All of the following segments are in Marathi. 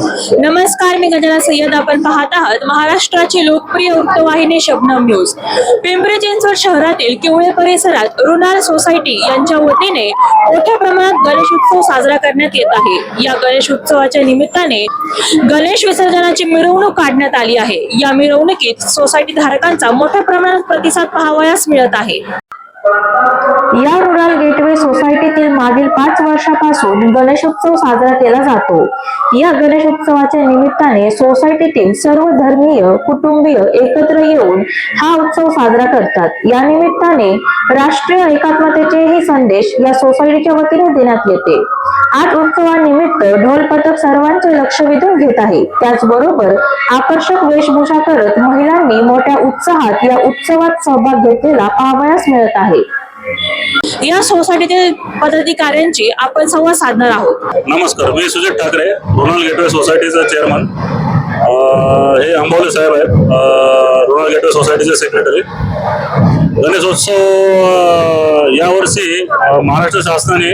नमस्कार मी गजना सय्यद. आपण पाहत आहात महाराष्ट्राची लोकप्रिय वृत्तवाहिनी शबनम न्यूज. पिंपरी चिंचवड शहरातील किवळे परिसरात रुणाल सोसायटी यांच्या वतीने मोठ्या प्रमाणात गणेशोत्सव साजरा करण्यात येत आहे. या गणेशोत्सवाच्या निमित्ताने गणेश विसर्जनाची मिरवणूक काढण्यात आली आहे. या मिरवणुकीत सोसायटी धारकांचा मोठ्या प्रमाणात प्रतिसाद पाहावयास मिळत आहे. या रुरल गेटवे मागील पाच वर्षापासून गणेशोत्सव साजरा केला जातो. या गणेशोत्सवाच्या निमित्ताने सोसायटीतील सर्व धर्मीय कुटुंबीय एकत्र येऊन हा उत्सव साजरा करतात. या निमित्ताने राष्ट्रीय एकात्मतेचेही संदेश या सोसायटीच्या वतीने देण्यात येते. आज उत्सवानिमित्त ढोल पथक सर्वांचे लक्ष वेधून घेत आहे. त्याचबरोबर आकर्षक वेशभूषा करत महिलांनी मोठ्या उत्साहात या उत्सवात सहभाग घेतलेला पाहावयास मिळत आहे. या सोसायटीतील पदाधिकाऱ्यांची आपण संवाद साधणार आहोत. नमस्कार मी सुजित ठाकरे रुरल गेटवे सोसायटीचा चेअरमन हे आंबोले साहेब आहेत. सोसायटीचे सेक्रेटरी गणेशोत्सव यावर्षी महाराष्ट्र शासनाने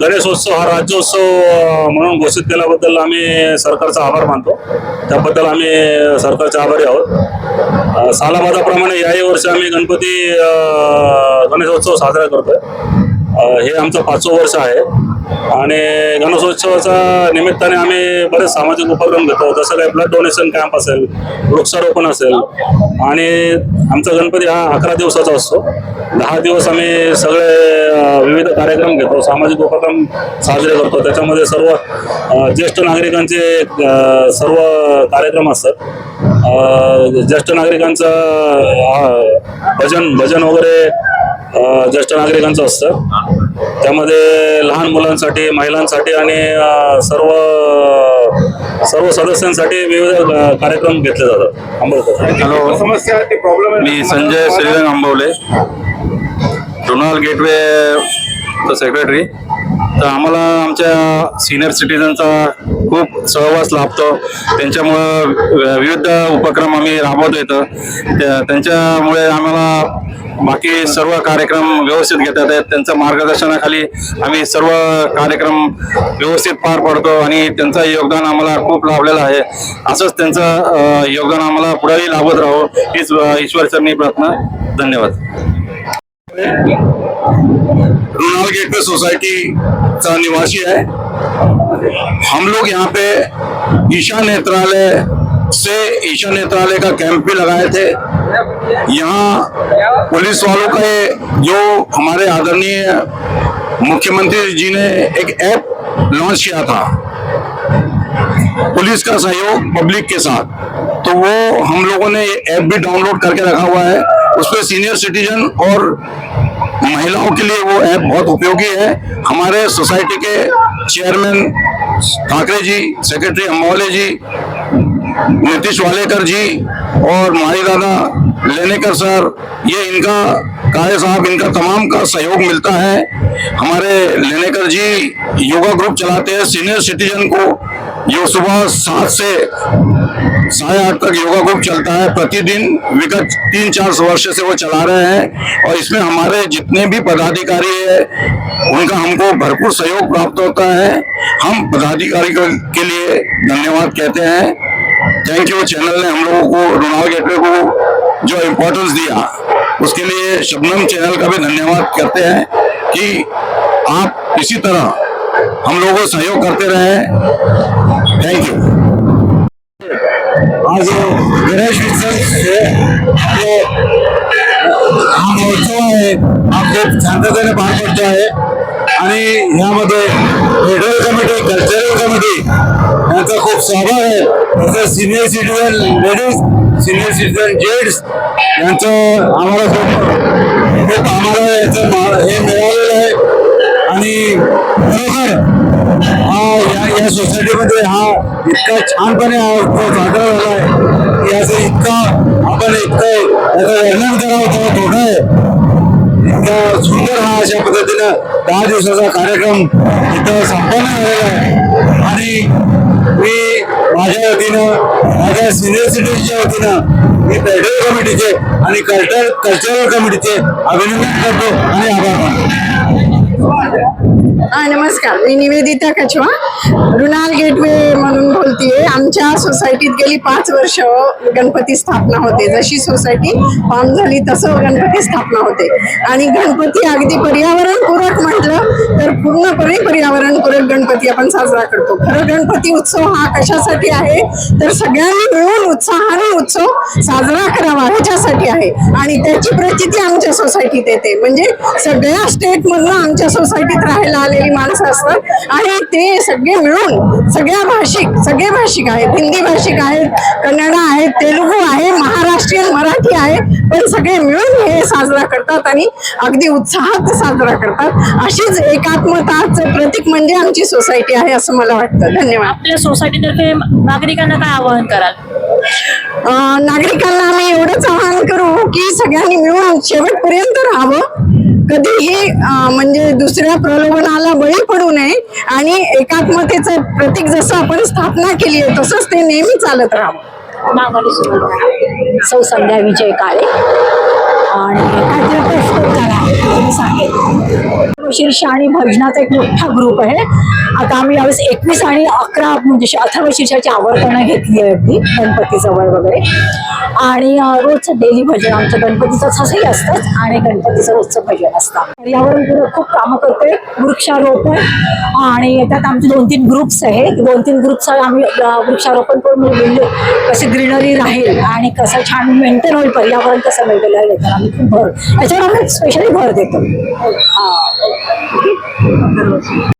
गणेशोत्सव हा राज्योत्सव म्हणून घोषित केल्याबद्दल आम्ही सरकारचा आभार मानतो. त्याबद्दल आम्ही सरकारचे आभारी आहोत. सालाबादाप्रमाणे याही वर्षी आम्ही गणपती गणेशोत्सव साजरा करतोय. हे आमचं पाचवं वर्ष आहे. आणि गणेशोत्सवाच्या निमित्ताने आम्ही बरेच सामाजिक उपक्रम घेतो. जसं काही ब्लड डोनेशन कॅम्प असेल वृक्षारोपण असेल आणि आमचा गणपती हा अकरा दिवसाचा असतो. दहा दिवस आम्ही सगळे विविध कार्यक्रम घेतो. सामाजिक उपक्रम साजरे करतो. त्याच्यामध्ये सर्व ज्येष्ठ नागरिकांचे सर्व कार्यक्रम असतात. ज्येष्ठ नागरिकांचं भजन भजन वगैरे ज्येष्ठ नागरिकांचं असतं. त्यामध्ये लहान मुलांसाठी महिलांसाठी आणि सर्व सर्व सदस्यांसाठी विविध कार्यक्रम घेतले जातात. हॅलो. समस्या? आहे ते प्रॉब्लेम आहे. मी संजय श्रीरंग आंबवले. रुणाल गेटवे सेक्रेटरी तर आम्हाला आमच्या सिनियर सिटीजनचा खूप सहवास लाभतो. त्यांच्यामुळं विविध उपक्रम आम्ही राबवतो येतं त्या- त्यांच्यामुळे आम्हाला बाकी सर्व कार्यक्रम व्यवस्थित घेतात. आहेत त्यांच्या मार्गदर्शनाखाली आम्ही सर्व कार्यक्रम व्यवस्थित पार पाडतो आणि त्यांचं योगदान आम्हाला खूप लाभलेलं आहे. असंच त्यांचं योगदान आम्हाला पुढेही लाभत राहो. हीच ईश्वरचरणी प्रार्थना. धन्यवाद. रुनाल गेटवे सोसाइटी का निवासी है। हम लोग यहाँ पे ईशा नेत्रालय से ईशा नेत्रालय का कैंप भी लगाए थे। यहाँ पुलिस वालों के जो हमारे आदरणीय मुख्यमंत्री जी ने एक ऐप लॉन्च किया था, पुलिस का सहयोग पब्लिक के साथ तो वो हम लोगों ने ऐप भी डाउनलोड करके रखा हुआ है। उस पर सीनियर सिटीजन और महिलाओं के लिए वो ऐप बहुत उपयोगी है। हमारे सोसाइटी के चेयरमैन ठाकरे जी सेक्रेटरी अम्बावले जी, नीतीश वालेकर जी और माही दादा लेनेकर सर, ये इनका काले साहब, इनका तमाम का सहयोग मिलता है। हमारे लेनेकर जी योगा ग्रुप चलाते हैं। सीनियर सिटीजन को जो सुबह सात से साढ़े आठ तक योगा ग्रुप चलता है। प्रतिदिन विगत तीन चार वर्ष से वो चला रहे हैं और इसमें हमारे जितने भी पदाधिकारी है, उनका हमको भरपूर सहयोग प्राप्त होता है। हम पदाधिकारी के लिए धन्यवाद कहते हैं। थैंक यू चैनल ने हम लोगों को रोनाल गेटवे को जो इम्पोर्टेंस दिया, उसके लिए शबनम चैनल का भी धन्यवाद करते हैं कि आप इसी तरह हम लोगों को सहयोग करते रहे। थैंक यू आज गणेश उत्सव हे आपले हा महोत्सव आहे. हा खूप शांततेने पार पडतो आहे. आणि ह्यामध्ये फेडरल कमिटी कल्चरल कमिटी यांचा खूप सहभाग आहे. तसंच senior citizen ladies senior citizen gents यांचं आम्हाला खूप खूप आम्हाला याचं मा- हे मिळालेलं आहे आणि खरोखर हा या या सोसायटीमध्ये हा इतका छानपणे हा उत्सव साजरा झाला आहे की असं इतका आपण इतकं त्याचं वर्णन करावं थोडं थोडं आहे. इतका सुंदर हा अशा पद्धतीनं दहा दिवसाचा कार्यक्रम इथं संपन्न झालेला आहे. आणि मी माझ्या वतीनं माझ्या सिनियर सिटीजनच्या वतीनं मी फेडरल कमिटीचे आणि कल्चर कल्चरल कमिटीचे अभिनंदन करतो आणि आभार मानतो. हा नमस्कार. मी निवेदिता कछवा. रुणाल गेटवे म्हणून सोसायटीत गेली पाच वर्ष गणपती स्थापना होते. जशी सोसायटी फॉर्म झाली तसं गणपती स्थापना होते. आणि गणपती अगदी पर्यावरणपूरक म्हटलं तर पूर्णपणे पर्यावरणपूरक गणपती आपण साजरा करतो. खरं गणपती उत्सव हा कशासाठी आहे? तर सगळ्यांनी मिळून उत्साहाने उत्सव साजरा करावा ह्याच्यासाठी आहे. आणि त्याची प्रचिती आमच्या सोसायटीत येते. म्हणजे सगळ्या स्टेटमधनं आमच्या सोसायटीत राहायला आलेली माणसं असतात. आणि ते सगळे मिळून सगळ्या भाषिक सगळे भाषिक आहेत. हिंदी भाषिक आहेत कन्नड आहेत तेलुगू आहे महाराष्ट्रीयन मराठी आहे. पण सगळे मिळून हे साजरा करतात आणि अगदी उत्साहात साजरा करतात. अशीच एकात्मताचं प्रतीक म्हणजे आमची सोसायटी आहे असं मला वाटतं. धन्यवाद. आपल्या सोसायटीतर्फे नागरिकांना काय आवाहन कराल? नागरिकांना आम्ही एवढंच आवाहन करू की सगळ्यांनी मिळून शेवटपर्यंत राहावं. कधीही म्हणजे दुसऱ्या प्रलोभनाला बळी पडू नये आणि एकात्मतेचं प्रतीक जसं आपण स्थापना केली आहे तसंच ते नेहमी चालत राहावं. सौ संध्या विजय काळे. आणि सांगेल शीर्ष आणि भजनाचा एक मोठा ग्रुप आहे. आता आम्ही यावेळेस एकवीस आणि अकरा म्हणजे अथर्व शीर्षाची आवर्तनं घेतली आहे अगदी गणपती जवळ वगैरे. आणि रोजचं डेली भजन आमचं गणपतीचं तसंही असतंच आणि गणपतीचं रोजचं भजन असतं. पर्यावरणपूरक खूप कामं करते वृक्षारोपण आणि त्यात आमचे दोन तीन ग्रुप्स आहे. दोन तीन ग्रुप्स आम्ही वृक्षारोपण करून म्हणजे कशी ग्रीनरी राहील आणि कसं छान मेंटेन होईल पर्यावरण कसं मेंटेन राहील याच्यावर आम्ही खूप भर याच्यावर आम्ही स्पेशली भर देतो. हा. Hacerlo.